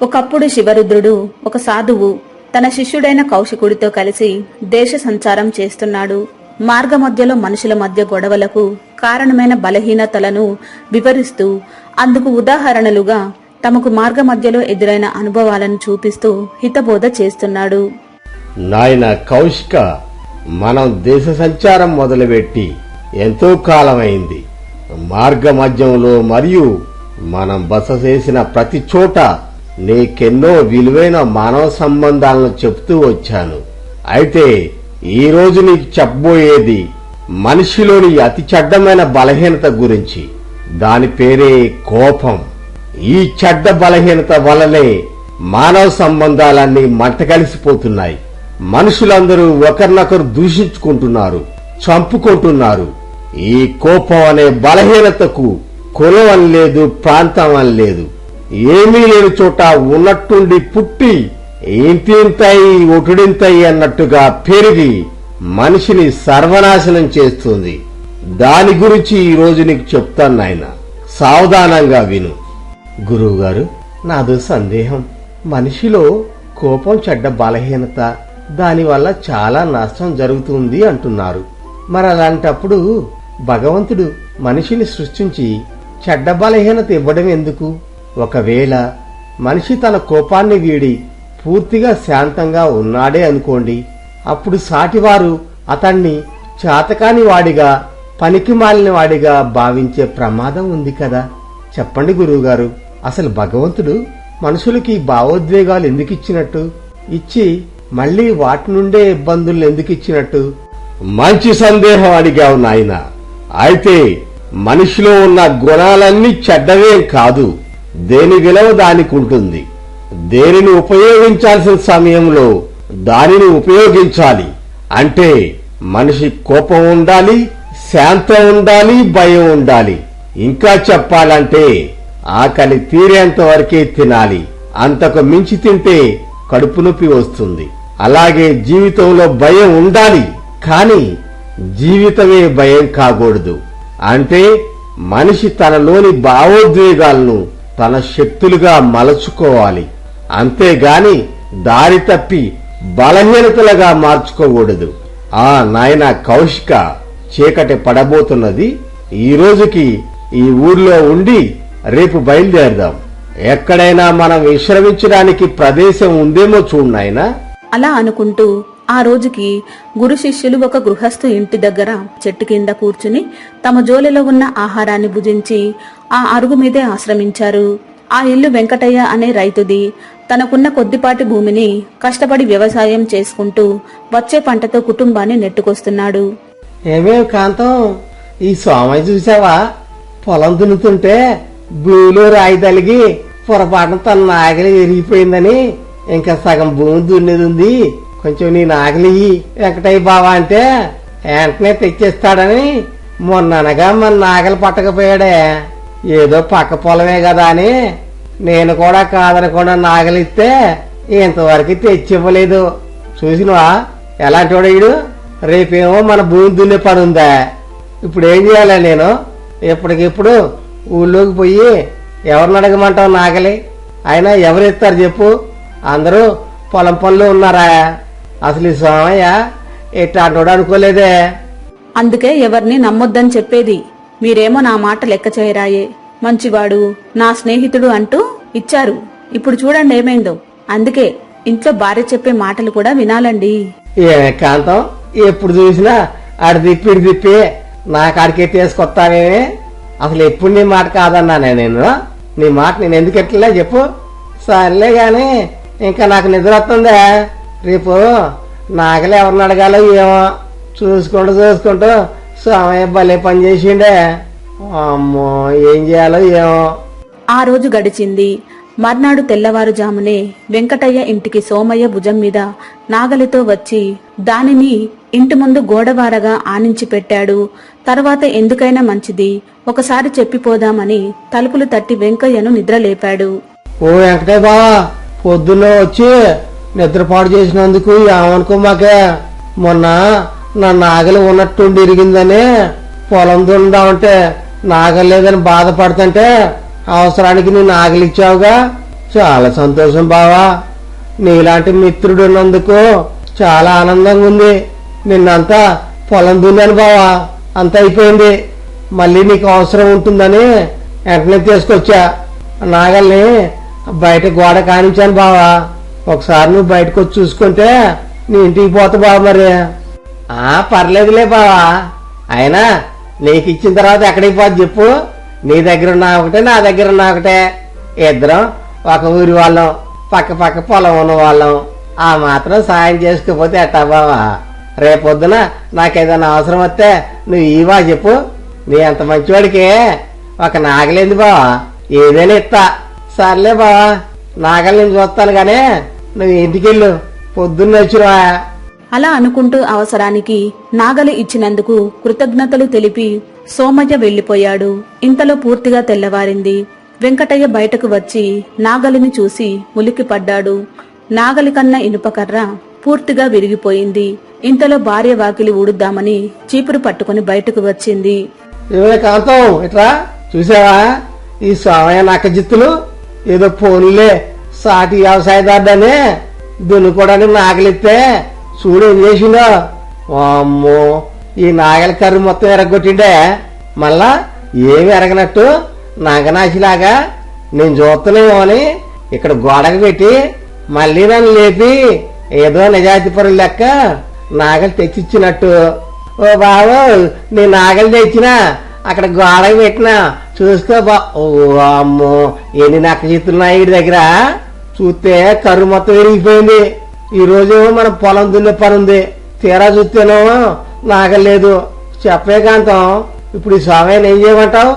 ఒకప్పుడు శివరుద్రుడు ఒక సాధువు తన శిష్యుడైన కౌశికుడితో కలిసి దేశ సంచారం చేస్తున్నాడు. మార్గ మధ్యలో మనుషుల మధ్య గొడవలకు కారణమైన బలహీనతలను వివరిస్తూ అందుకు ఉదాహరణలుగా తమకు మార్గ మధ్యలో ఎదురైన అనుభవాలను చూపిస్తూ హితబోధ చేస్తున్నాడు. నాయన కౌశిక మనం దేశ సంచారం మొదలుపెట్టి ఎంతో కాలమైంది. మార్గ మధ్యంలో మరియు మనం బస చేసిన ప్రతి చోట నీకెన్నో విలువైన మానవ సంబంధాలను చెప్తూ వచ్చాను. అయితే ఈ రోజు నీకు చెప్పబోయేది మనిషిలోని అతి చెడ్డమైన బలహీనత గురించి. దాని పేరే కోపం. ఈ చెడ్డ బలహీనత వలనే మానవ సంబంధాలన్నీ మంటగలిసిపోతున్నాయి. మనుషులందరూ ఒకరినొకరు దూషించుకుంటున్నారు చంపుకుంటున్నారు. ఈ కోపం అనే బలహీనతకు కులం అని లేదు ప్రాంతం అని లేదు. ఏమీ లేని చోట ఉన్నట్టుండి పుట్టి ఇంతింతయి ఒకడింతాయి అన్నట్టుగా పెరిగి మనిషిని సర్వనాశనం చేస్తుంది. దాని గురించి ఈ రోజు నీకు చెప్తాను నాయన. సావధానంగా విను. గురువుగారు నాదో సందేహం. మనిషిలో కోపం చెడ్డ బలహీనత దానివల్ల చాలా నష్టం జరుగుతుంది అంటున్నారు. మరి అలాంటప్పుడు భగవంతుడు మనిషిని సృష్టించి చెడ్డ బలహీనత ఇవ్వడం ఎందుకు? ఒకవేళ మనిషి తన కోపాన్ని వీడి పూర్తిగా శాంతంగా ఉన్నాడే అనుకోండి అప్పుడు సాటివారు అతన్ని చాతకాని వాడిగా పనికిమాలిన వాడిగా భావించే ప్రమాదం ఉంది కదా. చెప్పండి గురువుగారు అసలు భగవంతుడు మనుషులకి భావోద్వేగాలు ఎందుకు ఇచ్చినట్టు? ఇచ్చి మళ్ళీ వాటి నుండే ఇబ్బందులు ఎందుకు ఇచ్చినట్టు? మంచి సందేహం అడిగావు నాయన. అయితే మనిషిలో ఉన్న గుణాలన్నీ చెడ్డవేం కాదు. దేని విలువ దానికి ఉంటుంది? దేనిని ఉపయోగించాల్సిన సమయంలో దానిని ఉపయోగించాలి. అంటే మనిషి కోపం ఉండాలి శాంతం ఉండాలి భయం ఉండాలి. ఇంకా చెప్పాలంటే ఆకలి తీరేంత వరకే తినాలి. అంతకు మించి తింటే కడుపు నొప్పి వస్తుంది. అలాగే జీవితంలో భయం ఉండాలి కానీ జీవితమే భయం కాకూడదు. అంటే మనిషి తనలోని భావోద్వేగాలను తన శక్తులుగా మలచుకోవాలి. అంతేగాని దారి తప్పి బలహీనతలుగా మార్చుకోకూడదు. ఆ నాయన కౌశిక చీకటి పడబోతున్నది. ఈ రోజుకి ఈ ఊర్లో ఉండి రేపు బయలుదేరదాం. ఎక్కడైనా మనం విశ్రమించడానికి ప్రదేశం ఉందేమో చూడు నాయనా. అలా అనుకుంటూ ఆ రోజుకి గురు శిష్యులు ఒక గృహస్థు ఇంటి దగ్గర చెట్టు కింద కూర్చుని తమ జోలిలో ఉన్న ఆహారాన్ని భుజించి ఆ అరుగు మీదే ఆశ్రమించారు. ఆ ఇల్లు వెంకటయ్య అనే రైతుది. తనకున్న కొద్దిపాటి భూమిని కష్టపడి వ్యవసాయం చేసుకుంటూ వచ్చే పంటతో కుటుంబాన్ని నెట్టుకొస్తున్నాడు. ఏమేం కాంతం ఈ సోమయ్య చూసావా? పొలం దున్నుతుంటే భూమిలో రాయి తలిగి పొరపాటున తన నాగలి ఎరిగిపోయిందని. ఇంకా సగం భూమి దున్నేది ఉంది కొంచెం నీ నాగలి వెంకటయ్య బావా అంటే వెంటనే తెచ్చేస్తాడని మొన్ననగా మన నాగలి పట్టకపోయాడే. ఏదో పక్క పొలమే కదా అని నేను కూడా కాదనకుండా నాగలిస్తే ఇంతవరకు తెచ్చివ్వలేదు. చూసినవా? ఎలాంటి వాడు రేపేమో మన భూమి దున్నే పని ఉందా? ఇప్పుడు ఏం చేయాలి నేను? ఇప్పటికిప్పుడు ఊళ్ళోకి పోయి ఎవరిని అడగమంటావు నాగలి? అయినా ఎవరిస్తారు చెప్పు? అందరూ పొలం పనులు ఉన్నారా? అసలు ఈ సోమయ్య ఎట్టాంటోడు అనుకోలేదే. అందుకే ఎవరిని నమ్మొద్దని చెప్పేది. మీరేమో నా మాట లెక్క చేయరాయే. మంచివాడు నా స్నేహితుడు అంటూ ఇచ్చారు. ఇప్పుడు చూడండి ఏమైందో. అందుకే ఇంట్లో భార్య చెప్పే మాటలు కూడా వినాలండి. ఏమే కాంతం? ఎప్పుడు చూసినా ఆడి తిప్పి ఇటు తిప్పి నా కాడికి తీసుకొస్తావేమే అసలు ఎప్పుడు నీ మాట కాదన్నానే నేను? నీ మాట నేను ఎందుకు ఎట్లా చెప్పు? సర్లే గాని ఇంకా నాకు నిద్ర వస్తుందే. రేపు నాగలే ఎవరిని అడగాలో ఏమో చూసుకుంటూ చూసుకుంటూ సమయ భలే పని చేసిండే. అమ్మో ఏం చేయాలో ఏమో. ఆ రోజు గడిచింది. మర్నాడు తెల్లవారుజామునే వెంకటయ్య ఇంటికి సోమయ్య భుజం మీద నాగలితో వచ్చి దానిని ఇంటి ముందు గోడవారగా ఆనించి పెట్టాడు. తర్వాత ఎందుకైనా మంచిది ఒకసారి చెప్పిపోదామని తలుపులు తట్టి వెంకయ్యను నిద్రలేపాడు. ఓ వెంకటయ్య బావా పొద్దున్నే వచ్చి నిద్రపాటు చేసినందుకు ఏమనుకో మాకే మొన్న నా నాగలి ఉన్నట్టుండి ఇరిగిందని పొలం దున్నుదామంటే నాగలి లేదని బాధపడుతుంటే అవసరానికి నువ్వు నాగలి ఇచ్చావుగా. చాలా సంతోషం బావా. నీలాంటి మిత్రుడు ఉన్నందుకు చాలా ఆనందంగా ఉంది. నిన్నంతా పొలం దున్నాను బావా. అంత అయిపోయింది. మళ్ళీ నీకు అవసరం ఉంటుందని వెంటనే తీసుకొచ్చా. నాగల్ని బయట గోడ కానించాను బావా. ఒకసారి నువ్వు బయటకు వచ్చి చూసుకుంటే నీ ఇంటికి పోతా బావ మరి. ఆ పర్లేదులే బావా. అయినా నీకు ఇచ్చిన తర్వాత ఎక్కడికి పోదు చెప్పు. నీ దగ్గర ఉన్నా ఒకటే నా దగ్గర ఉన్నా ఒకటే. ఇద్దరం ఒక ఊరి వాళ్ళం పక్క పక్క పొలం ఉన్న వాళ్ళం. ఆ మాత్రం సాయం చేసుకోపోతే ఎట్టా బావా? రేపొద్దున నాకేదైనా అవసరం వస్తే నువ్వు ఈవా చెప్పు. నీ అంత మంచివాడికి. ఒక నాగలేదు బావా. ఏదైనా ఇస్తా సర్లే బావా. నాగలి నేను చూస్తాను గానీ నువ్వు ఇంటికెళ్ళు. పొద్దున్న వచ్చిరా అలా అనుకుంటూ అవసరానికి నాగలి ఇచ్చినందుకు కృతజ్ఞతలు తెలిపి సోమయ్య వెళ్ళిపోయాడు ఇంతలో పూర్తిగా తెల్లవారింది. వెంకటయ్య బయటకు వచ్చి నాగలిని చూసి ఉలిక్కిపడ్డాడు నాగలి కన్న ఇనుపకర్ర పూర్తిగా విరిగిపోయింది. ఇంతలో భార్య వాకిలి ఊడుద్దామని చీపురు పట్టుకుని బయటకు వచ్చింది. ఏమే కాంతం ఇట్రా చూసావా? ఈ సోమయ్య నక్క జిత్తులు. ఏదో ఫోన్లే సాటి వ్యవసాయదారుడనే దున్నుకోవడానికి నాగలిస్తే చూడు ఏం చేసిందో అమ్మో ఈ నాగలి కర్రు మొత్తం ఎరగొట్టిండే. మళ్ళా ఏమి ఎరగనట్టు నాగనాశిలాగా నేను చూస్తున్నామో అని ఇక్కడ గోడకు పెట్టి మళ్ళీ నన్ను లేపి ఏదో నిజాయితీ లెక్క నాగలి తెచ్చిచ్చినట్టు. ఓ బాబు నీ నాగలి తెచ్చినా అక్కడ గోడ పెట్టినా చూస్తే బా ఓ అమ్మో ఎన్ని నక్క చేతున్నాయి వీడి దగ్గర? చూస్తే కర్రు మొత్తం విరిగిపోయింది. ఈ రోజు మనం పొలం దున్నే పని ఉంది. తీరా చూస్తేనో నాగలేదు. చెప్పే కాంతం ఇప్పుడు ఈ స్వామి ఏం చేయమంటావు?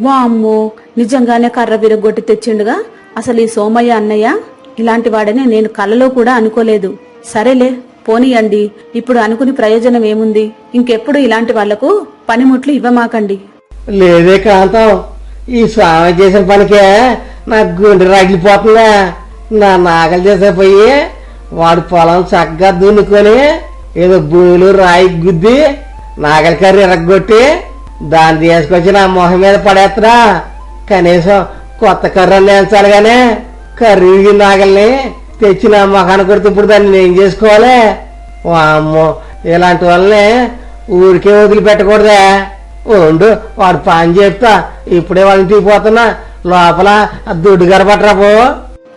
వామ్మో నిజంగానే కర్ర విరగొట్టి తెచ్చిండుగా? అసలు ఈ సోమయ్య అన్నయ్య ఇలాంటి వాడని నేను కలలో కూడా అనుకోలేదు. సరేలే. పోనీయండి ఇప్పుడు అనుకుని ప్రయోజనం ఏముంది? ఇంకెప్పుడు ఇలాంటి వాళ్ళకు పనిముట్లు ఇవ్వమాకండి. లేదే కాంతం ఈ స్వామి చేసిన పనికే నా గుండె రగిలిపోతుందా? నా నాగలు చేసే పోయి వాడు పొలం చక్కగా దున్నుకొని ఏదో భూములు రాయి గుద్ది నాగలి కర్రీ ఎరగొట్టి దాన్ని తీసుకొచ్చి నా మొహం మీద పడేస్తున్నా కనీసం కొత్త కర్రలు నేర్చాలి కానీ కర్రీ నాగల్ని తెచ్చిన నా కొడితే ఇప్పుడు దాన్ని నేను చేసుకోవాలి? వామ్మో ఇలాంటి వాళ్ళనే ఊరికే వదిలిపెట్టకూడదే. ఉండు వాడు పని చెప్తా ఇప్పుడే వాళ్ళని తీపోతున్నా పోతున్నా లోపల దుడ్డు గరపట్రా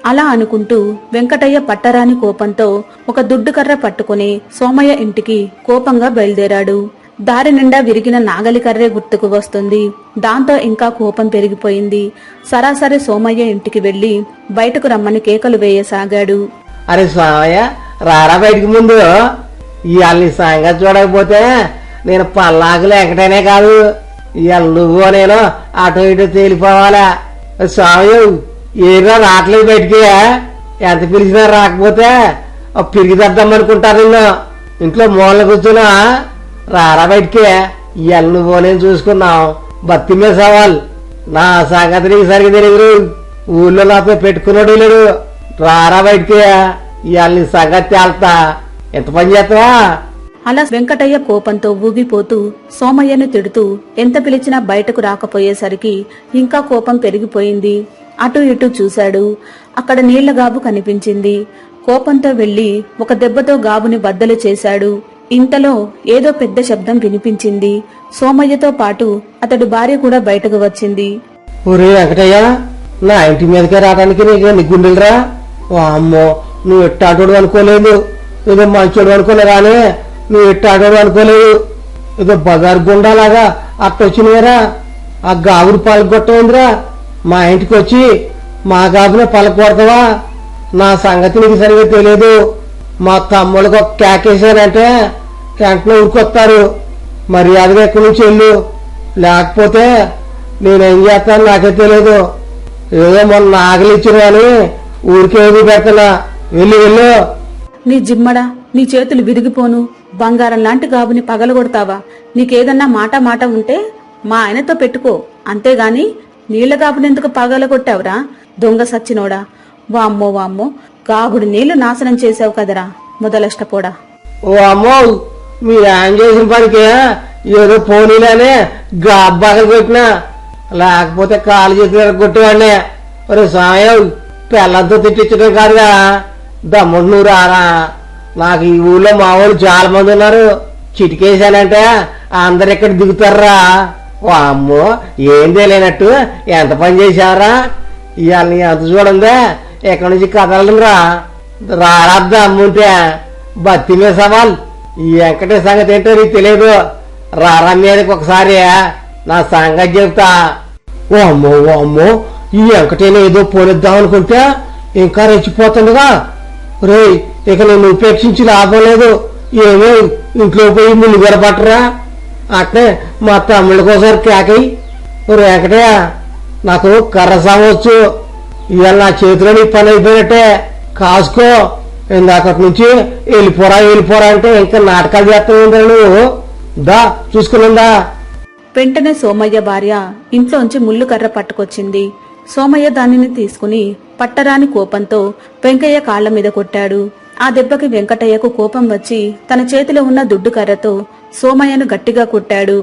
అలా అనుకుంటూ వెంకటయ్య పట్టరాని కోపంతో ఒక దుడ్డు కర్ర పట్టుకుని సోమయ్య ఇంటికి కోపంగా బయలుదేరాడు. దారి నిండా విరిగిన నాగలి కర్రే గుర్తుకు వస్తుంది. దాంతో ఇంకా కోపం పెరిగిపోయింది. సరాసరి సోమయ్య ఇంటికి వెళ్ళి బయటకు రమ్మని కేకలు వేయసాగాడు. అరే సోమయ్య రారా బయటికి ముందు? ఇవాళ నీ సంగతి చూడకపోతే నేను పల్లాకులు ఎక్కడనే కాదు. ఇవాళ నువ్వు నేను అటు ఇటు తేలిపోవాలా? స్వామయ్య ఏరా రావట్లేదు బయటికి? ఎంత పిలిచినా రాకపోతే పిరిగి తద్దాం అనుకుంటారు నిన్ను. ఇంట్లో మూల కూర్చున్నా రారా బయటికి? ఎల్లు నువ్వు చూసుకున్నాం బతిమే సవాల్. నా సంగతి నీకు సరిగ్గా తెలియదు ఊళ్ళో నాతో పెట్టుకున్నాడు లేడు. రారా బయటికి? ఇవాళ నీ సంగతి తేల్తా. ఎంత పని చేస్తావా? అలా వెంకటయ్య కోపంతో ఊగిపోతూ సోమయ్యను తిడుతూ ఎంత పిలిచినా బయటకు రాకపోయేసరికి ఇంకా కోపం పెరిగిపోయింది. అటు ఇటు చూశాడు. అక్కడ నీళ్ళ గాబు కనిపించింది. కోపంతో వెళ్ళి ఒక దెబ్బతో గాబుని బద్దలు చేశాడు. ఇంతలో ఏదో పెద్ద శబ్దం వినిపించింది. సోమయ్యతో పాటు అతడి భార్య కూడా బయటకు వచ్చింది. ఒరే వెంకటయ్య నా ఇంటి మీదకే రావడానికి నీకు నీ గుండెలరా అమ్మో నువ్వు ఎట్టాటోడు అనుకోలేదు? ఏదో మంచోడు అనుకోలే రానే నువ్వు ఎట్టాటోడు అనుకోలేదు? ఏదో బజార్ గుండాలాగా అట్టొచ్చినవేరా? ఆ గాబురు పలకొట్టేందిరా మా ఇంటికి వచ్చి మా గాబునే పలకొడతావా నా సంగతి నీకు సరిగా తెలియదు మా తమ్ముళ్ళకి ఒక క్యాకేశానంటే వెంటనే ఊరుకొస్తారు. మర్యాదగా ఎక్కడి నుంచి వెళ్ళు. లేకపోతే నేనేం చేస్తాను నాకే తెలియదు ఏదో మొన్న ఆకలి ఇచ్చిన కానీ ఊరికే వదిలి పెడుతున్నా వెళ్ళి వెళ్ళు. నీ జిమ్మడా నీ చేతులు విరిగిపోను. బంగారం లాంటి గాబుని పగలగొడతావా? నీకేదన్నా మాట మాట ఉంటే మా ఆయనతో పెట్టుకో. అంతేగాని నీళ్ళ గాబునెందుకు పగలగొట్టావురా? దొంగ సచ్చినోడా? వామ్మో వామ్మో. గాగుడు నీళ్ళు నాశనం చేసావు కదరా. ముదలష్టపోడా ఓ అమ్మో మీరు ఆయన చేసిన పనికి? ఏదో పోనీలానే గాబ్బాకలు కొట్టినా. లేకపోతే కాలు చేతులు కొట్టేవాడిని. ఒరే సాయం పిల్లలతో తిట్టించడం కాదుగా. దమ్ముడు నువ్వు రారా. నాకు ఈ ఊళ్ళో మా వాళ్ళు చాలా మంది ఉన్నారు. చిటికేశానంటే అందరు ఇక్కడ దిగుతారా? ఓ అమ్మో ఏం తెలియనట్టు ఎంత పని చేశారా ఇవాళ ఎంత చూడందే. ఎక్కడి నుంచి కదలరా రారద్దా అమ్ముంటే బత్తి మీద సవాల్. ఈ వెంకటేశ్ సంగతి ఏంటో నీకు తెలియదు రారా మీదకి ఒకసారి నా సంగతి చెప్తా. ఓ అమ్మో ఓ అమ్మో ఈ వెంకటేనే ఏదో పోనిద్దాం అనుకుంటే ఇంకా రెచ్చిపోతుండగా రే ఇక నేను ఉపేక్షించి లాభం లేదు. ఏమో ఇంట్లో పోయి ముందు పట్టరా అట్నే మా తమ్ముళ్ళ కోసం కేకయి. ఒరే వెంకటయ్య నాకు కర్ర సావచ్చు ఇవాళ నా చేతిలో నీ పని అయిపోయినట్టే. కాసుకో. ఇందాకటి నుంచి వెళ్ళిపోరా వెళ్ళిపోరా అంటే ఇంకా నాటకాలు చేస్తావు నువ్వు. దా చూసుకున్నా వెంటనే సోమయ్య భార్య ఇంట్లోంచి ముళ్ళు కర్ర పట్టుకొచ్చింది. సోమయ్య దానిని తీసుకుని పట్టరాని కోపంతో వెంకయ్య కాళ్ళ మీద కొట్టాడు. ఆ దెబ్బకి వెంకటయ్యకు కోపం వచ్చి తన చేతిలో ఉన్న దుడ్డు కర్రతో సోమయ్యను గట్టిగా కొట్టాడు.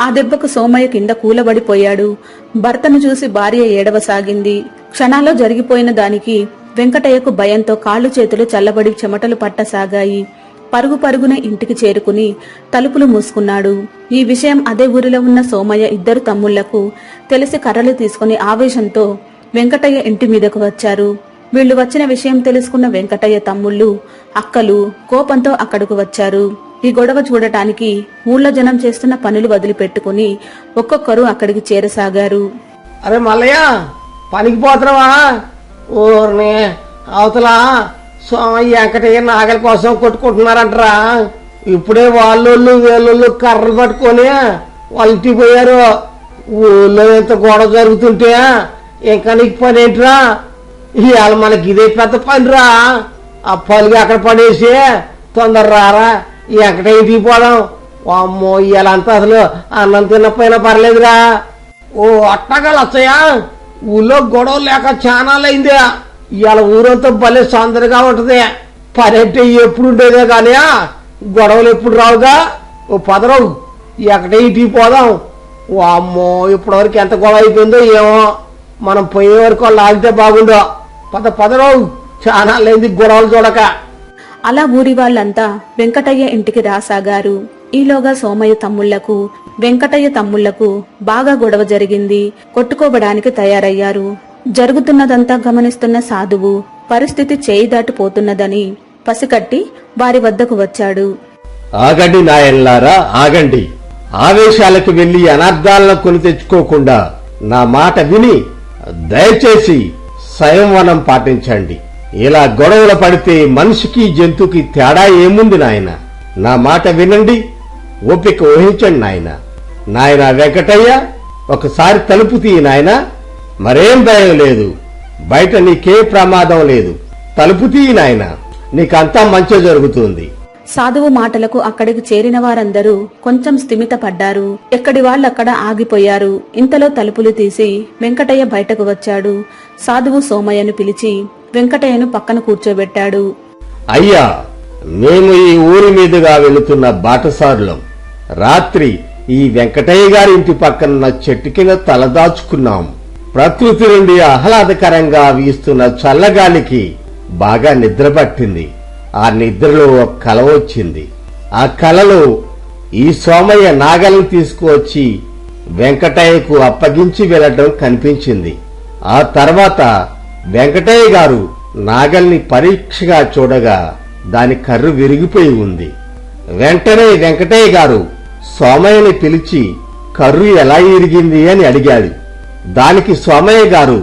ఆ దెబ్బకు సోమయ్య కింద కూలబడిపోయాడు. భర్తను చూసి భార్య ఏడవసాగింది. క్షణాల్లో జరిగిపోయిన దానికి వెంకటయ్యకు భయంతో కాళ్ళు చేతులు చల్లబడి చెమటలు పట్టసాగాయి. పరుగు పరుగున ఇంటికి చేరుకుని తలుపులు మూసుకున్నాడు. ఈ విషయం అదే ఊరిలో ఉన్న సోమయ్య ఇద్దరు తమ్ముళ్ళకు తెలిసి కర్రలు తీసుకుని ఆవేశంతో వెంకటయ్య ఇంటి మీదకు వచ్చారు. వీళ్ళు వచ్చిన విషయం తెలుసుకున్న వెంకటయ్య తమ్ముళ్ళు అక్కలు కోపంతో అక్కడకు వచ్చారు. ఈ గొడవ చూడటానికి ఊళ్ళో జనం చేస్తున్న పనులు వదిలిపెట్టుకుని ఒక్కొక్కరు అక్కడికి చేరసాగారు. అరే మల్లయ్య పనికి పోతున్నావా? ఊరిని అవతల సోమయ్య వెంకటయ్య నాగల కోసం కొట్టుకుంటున్నారంటరా. ఇప్పుడే వాళ్ళోళ్ళు వీళ్ళోళ్ళు కర్రలు పట్టుకొని వాళ్ళ పోయారు ఊళ్ళో ఎంత గొడవ జరుగుతుంటే ఇంకా నీకు పని ఏంట్రా? ఇవాళ మనకి ఇదే పెద్ద పనిరా. ఆ పలుగు అక్కడ పడేసి తొందర రారా. ఈ వెంకటయ్య పోదాం అమ్మో ఇలాంతా అసలు అన్నం తినకపోయినా పర్లేదురా. ఓ అట్టగా లచ్చయ్యా ఊళ్ళో గొడవ లేక చానాలైందే. ఇవాళ ఊరంతా భలే సందడిగా ఉంటది. పని అంటే ఎప్పుడు ఉండేదే కానీ గొడవలు ఎప్పుడు రావుగా? ఓ పదరావు ఎక్కడే ఇటు పోదాం ఓ అమ్మో ఇప్పటివరకు ఎంత గొడవ అయిపోయిందో ఏమో. మనం పోయే వరకు వాళ్ళు ఆగితే బాగుండో. పద పదరావు చాలా లేని గొడవలు చూడక. అలా ఊరి వాళ్ళంతా వెంకటయ్య ఇంటికి రాసాగారు. ఈలోగా సోమయ్య తమ్ముళ్ళకు వెంకటయ్య తమ్ముళ్ళకు బాగా గొడవ జరిగింది. కొట్టుకోవడానికి తయారయ్యారు. జరుగుతున్నదంతా గమనిస్తున్న సాధువు పరిస్థితి చేయి దాటిపోతున్నదని పసికట్టి వారి వద్దకు వచ్చాడు. ఆగండి నాయన్లారా ఆగండి. ఆవేశాలకు వెళ్ళి అనర్థాలను కొని తెచ్చుకోకుండా నా మాట విని దయచేసి సంయమనం పాటించండి. ఇలా గొడవలు పడితే మనిషికి జంతువుకి తేడా ఏముంది నాయన? నా మాట వినండి ఓపిక ఊహించండి నాయన. నాయన వెంకటయ్య ఒకసారి తలుపు తీయి నాయన. మరేం భయం లేదు. బయట నీకే ప్రమాదం లేదు. తలుపు తీయి నాయన. నీకంతా మంచి జరుగుతుంది. సాధువు మాటలకు అక్కడికి చేరిన వారందరూ కొంచెం స్థిమిత పడ్డారు. ఎక్కడి వాళ్ళక్కడ ఆగిపోయారు. ఇంతలో తలుపులు తీసి వెంకటయ్య బయటకు వచ్చాడు. సాధువు సోమయ్యను పిలిచి వెంకటయ్యను పక్కన కూర్చోబెట్టాడు. అయ్యా మేము ఈ ఊరి మీదుగా వెళుతున్న బాటసారులం. రాత్రి ఈ వెంకటయ్య గారి ఇంటి పక్కన చెట్టు కింద తలదాచుకున్నాం ప్రకృతి నుండి ఆహ్లాదకరంగా వీస్తున్న చల్లగాలికి బాగా నిద్ర పట్టింది. ఆ నిద్రలో ఒక కల వచ్చింది. ఆ కలలో ఈ సోమయ్య నాగల్ని తీసుకువచ్చి వెంకటయ్యకు అప్పగించి వెళ్ళడం కనిపించింది. ఆ తర్వాత వెంకటయ్య గారు నాగల్ని పరీక్షగా చూడగా దాని కర్రు విరిగిపోయి ఉంది. వెంటనే వెంకటయ్య గారు సోమయ్యని పిలిచి కర్రు ఎలా ఇరిగింది అని అడిగాడు. దానికి సోమయ్య గారు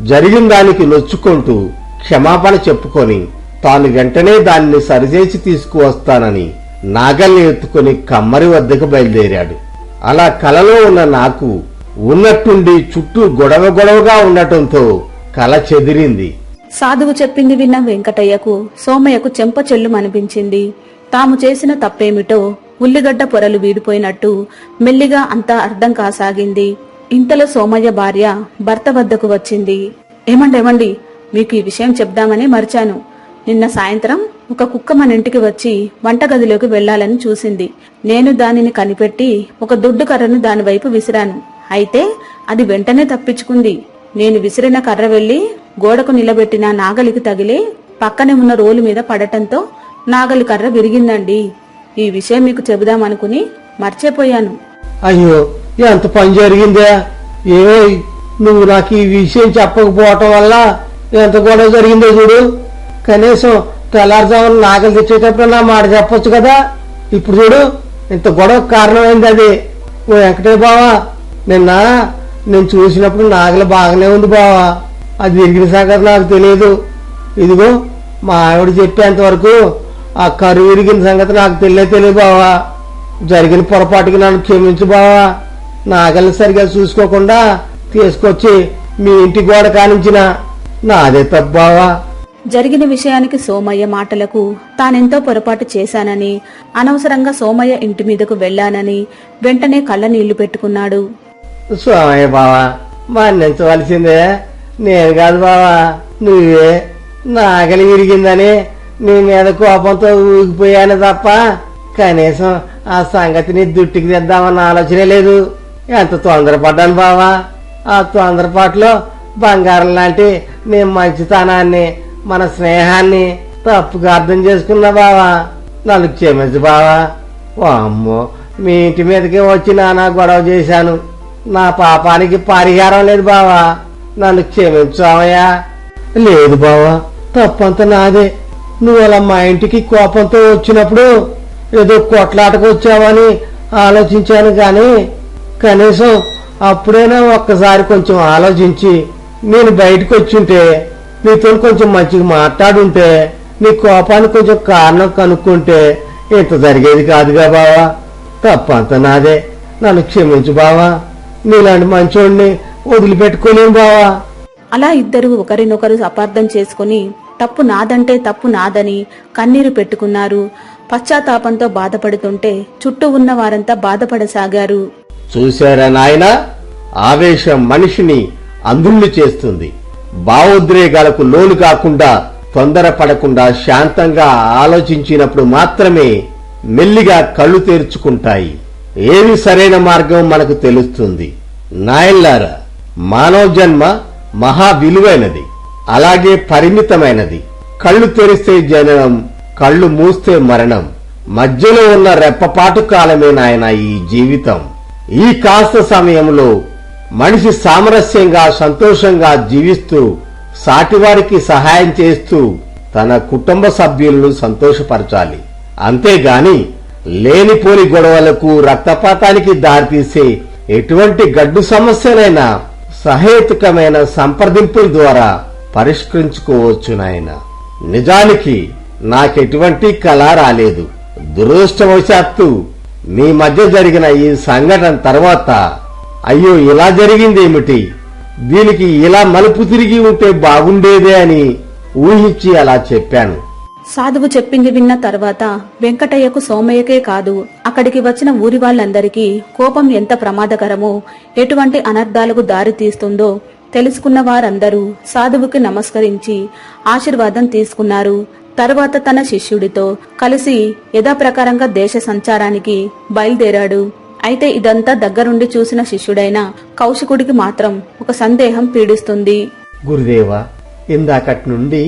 జరిగిన దానికి నొచ్చుకుంటూ క్షమాపణ చెప్పుకొని తాను వెంటనే దాన్ని సరిచేసి తీసుకువస్తానని నాగల్ని ఎత్తుకుని కమ్మరి వద్దకు బయలుదేరాడు. అలా కలలో ఉన్న నాకు ఉన్నట్టుండి చుట్టూ గొడవ గొడవగా ఉండటంతో కల చెదిరింది. సాధువు చెప్పింది విన్న వెంకటయ్యకు సోమయ్యకు చెంప చెల్లుమనిపించింది. తాము చేసిన తప్పేమిటో ఉల్లిగడ్డ పొరలు వీడిపోయినట్టు మెల్లిగా అంతా అర్థం కాసాగింది. ఇంతలో సోమయ్య భార్య భర్త వద్దకు వచ్చింది. ఏమండేమండి మీకు ఈ విషయం చెప్దామని మర్చాను. నిన్న సాయంత్రం ఒక కుక్క మన ఇంటికి వచ్చి వంటగదిలోకి వెళ్ళాలని చూసింది. నేను దానిని కనిపెట్టి ఒక దుడ్డు కర్రను దాని వైపు విసిరాను. అయితే అది వెంటనే తప్పించుకుంది. నేను విసిరిన కర్ర వెళ్ళి గోడకు నిలబెట్టిన నాగలికి తగిలి పక్కనే ఉన్న రోలు మీద పడటంతో నాగలి కర్ర విరిగిందండి. ఈ విషయం మీకు చెబుదామనుకుని మర్చిపోయాను. అయ్యో ఎంత పని జరిగిందా? ఏ నువ్వు నాకు ఈ విషయం చెప్పకపోవటం వల్ల ఎంత గొడవ జరిగిందో చూడు. కనీసం తెల్లారుజామున నాగలు తెచ్చేటప్పుడు నా మాట చెప్పొచ్చు కదా? ఇప్పుడు చూడు ఇంత గొడవ కారణమైంది అది. ఓ వెంకటే బావా నిన్న నేను చూసినప్పుడు నాగలి బాగానే ఉంది బావా. అది విరిగిన సంగతి నాకు తెలియదు ఇదిగో మా ఆవిడ చెప్పేంతవరకు ఆ కరువు విరిగిన సంగతి నాకు తెలియదు తెలియదు బావా. జరిగిన పొరపాటుకి నన్ను క్షమించు బావా. నాగల్ని సరిగా చూసుకోకుండా తీసుకొచ్చి మీ ఇంటి గోడ కానించిన నాదే తప్పు బావా. జరిగిన విషయానికి సోమయ్య మాటలకు తానెంతో పొరపాటు చేశానని అనవసరంగా సోమయ్య ఇంటి మీదకు వెళ్ళానని వెంటనే కళ్ళ నీళ్ళు పెట్టుకున్నాడు. స్వామయ్య బావా మన్నించవలసిందే. నేను కాదు బావా నువ్వే. నాగలి విరిగిందని నీ మీద కోపంతో ఊగిపోయాను తప్ప కనీసం ఆ సంగతిని దుట్టికి తెద్దామన్న ఆలోచనే లేదు. ఎంత తొందరపడ్డాను బావా? ఆ తొందరపాటులో బంగారం లాంటి నీ మంచితనాన్ని మన స్నేహాన్ని తప్పుగా అర్థం చేసుకున్నా బావా నన్ను క్షమించు బావా. ఓ అమ్మో మీ ఇంటి మీదకే వచ్చి నానా గొడవ చేశాను. నా పాపానికి పరిహారం లేదు బావా. నన్ను క్షమించావయ్యా లేదు బావా తప్పంతా నాదే. నువ్వు అలా మా ఇంటికి కోపంతో వచ్చినప్పుడు ఏదో కొట్లాటకు వచ్చావని ఆలోచించాను కానీ కనీసం అప్పుడైనా ఒక్కసారి కొంచెం ఆలోచించి నేను బయటకు వచ్చుంటే నీతో కొంచెం మంచిగా మాట్లాడుంటే నీ కోపానికి కొంచెం కారణం కనుక్కుంటే ఇంత జరిగేది కాదుగా బావా. తప్పంతా నాదే. నన్ను క్షమించు బావా. నీలాంటి మంచోడిని వదిలిపెట్టుకోలేను బావా. అలా ఇద్దరు ఒకరినొకరు అపార్థం చేసుకుని తప్పు నాదంటే తప్పు నాదని కన్నీరు పెట్టుకున్నారు. పశ్చాత్తాపంతో బాధపడుతుంటే చుట్టూ ఉన్న వారంతా బాధపడసాగారు. చూశారా నాయనా? ఆవేశం మనిషిని అందుళ్ళు చేస్తుంది. భావోద్రేగాలకు లోను కాకుండా తొందరపడకుండా శాంతంగా ఆలోచించినప్పుడు మాత్రమే మెల్లిగా కళ్ళు తెరుచుకుంటాయి. ఏది సరైన మార్గం మనకు తెలుస్తుంది? నాయన్లారా మానవ జన్మ మహా విలువైనది అలాగే పరిమితమైనది. కళ్ళు తెరిస్తే జననం కళ్ళు మూస్తే మరణం. మధ్యలో ఉన్న రెప్పపాటు కాలమే నాయన ఈ జీవితం. ఈ కాస్త సమయంలో మనిషి సామరస్యంగా సంతోషంగా జీవిస్తూ సాటివారికి సహాయం చేస్తూ తన కుటుంబ సభ్యులను సంతోషపరచాలి. అంతేగాని లేనిపోని గొడవలకు రక్తపాతానికి దారితీసే ఎటువంటి గడ్డు సమస్యనైనా సహేతుకమైన సంప్రదింపుల ద్వారా పరిష్కరించుకోవచ్చు నాయన. నిజానికి నాకెటువంటి కళ రాలేదు. దురదృష్టవశాత్తు మీ మధ్య జరిగిన ఈ సంఘటన తర్వాత అయ్యో ఇలా జరిగిందేమిటి? దీనికి ఇలా మలుపు తిరిగి ఉంటే బాగుండేదే అని ఊహించి అలా చెప్పాను. సాధువు చెప్పింది విన్న తర్వాత వెంకటయ్యకు సోమయ్యకే కాదు అక్కడికి వచ్చిన ఊరి వాళ్ళందరికీ కోపం ఎంత ప్రమాదకరమో ఎటువంటి అనర్థాలకు దారి తీస్తుందో తెలుసుకున్న వారందరూ సాధువుకి నమస్కరించి ఆశీర్వాదం తీసుకున్నారు. తర్వాత తన శిష్యుడితో కలిసి యథాప్రకారంగా దేశ సంచారానికి బయలుదేరాడు. అయితే ఇదంతా దగ్గరుండి చూసిన శిష్యుడైన కౌశికుడికి మాత్రం ఒక సందేహం పీడిస్తుంది. గురుదేవా ఇందాకటి నుండి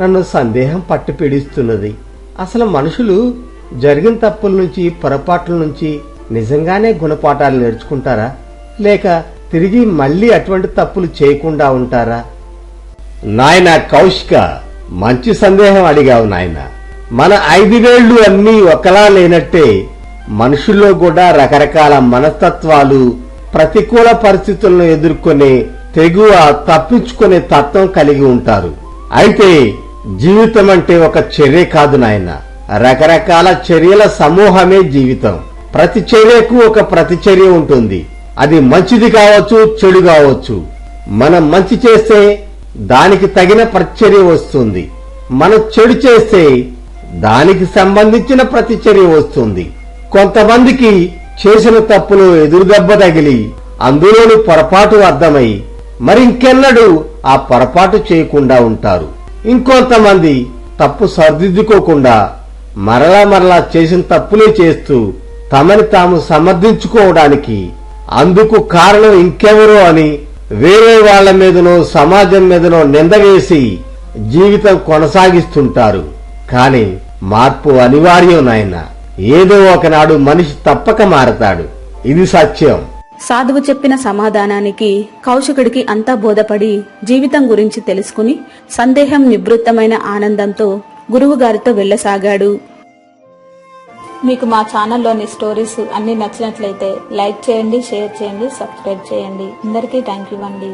నన్ను సందేహం పట్టు పీడిస్తున్నది అసలు మనుషులు జరిగిన తప్పుల నుంచి పొరపాట్ల నుంచి నిజంగానే గుణపాఠాలు నేర్చుకుంటారా? లేక తిరిగి మళ్ళీ అటువంటి తప్పులు చేయకుండా ఉంటారా? నాయన కౌశిక మంచి సందేహం అడిగావు నాయన. మన ఐదు వేళ్ళు అన్నీ ఒకలా లేనట్టే మనుషుల్లో కూడా రకరకాల మనస్తత్వాలు ప్రతికూల పరిస్థితులను ఎదుర్కొనే తెగువ తప్పించుకునే తత్వం కలిగి ఉంటారు. అయితే జీవితం అంటే ఒక చర్య కాదు నాయన. రకరకాల చర్యల సమూహమే జీవితం. ప్రతి చర్యకు ఒక ప్రతిచర్య ఉంటుంది. అది మంచిది కావచ్చు చెడు కావచ్చు. మనం మంచి చేస్తే దానికి తగిన ప్రతిచర్య వస్తుంది. మనం చెడు చేస్తే దానికి సంబంధించిన ప్రతిచర్య వస్తుంది. కొంతమందికి చేసిన తప్పులు ఎదురుదెబ్బ తగిలి అందులోని పొరపాటు అర్థమై మరింకెన్నడూ ఆ పొరపాటు చేయకుండా ఉంటారు. ఇంకొంతమంది తప్పు సరిదిద్దుకోకుండా మరలా మరలా చేసిన తప్పులే చేస్తూ తమని తాము సమర్థించుకోవడానికి అందుకు కారణం ఇంకెవరో అని వేరే వాళ్ళ మీదనో సమాజం మీదనో నిందవేసి జీవితం కొనసాగిస్తుంటారు. కాని మార్పు అనివార్యం నాయన. ఏదో ఒకనాడు మనిషి తప్పక మారతాడు. ఇది సత్యం. సాధువు చెప్పిన సమాధానానికి కౌశికుడికి అంతా బోధపడి జీవితం గురించి తెలుసుకుని సందేహం నివృత్తమైన ఆనందంతో గురువుగారితో వెళ్ళసాగాడు. మీకు మా ఛానల్లోని స్టోరీస్ అన్ని నచ్చినట్లయితే లైక్ చేయండి షేర్ చేయండి సబ్స్క్రైబ్ చేయండి. అందరికీ థ్యాంక్ యూ అండి.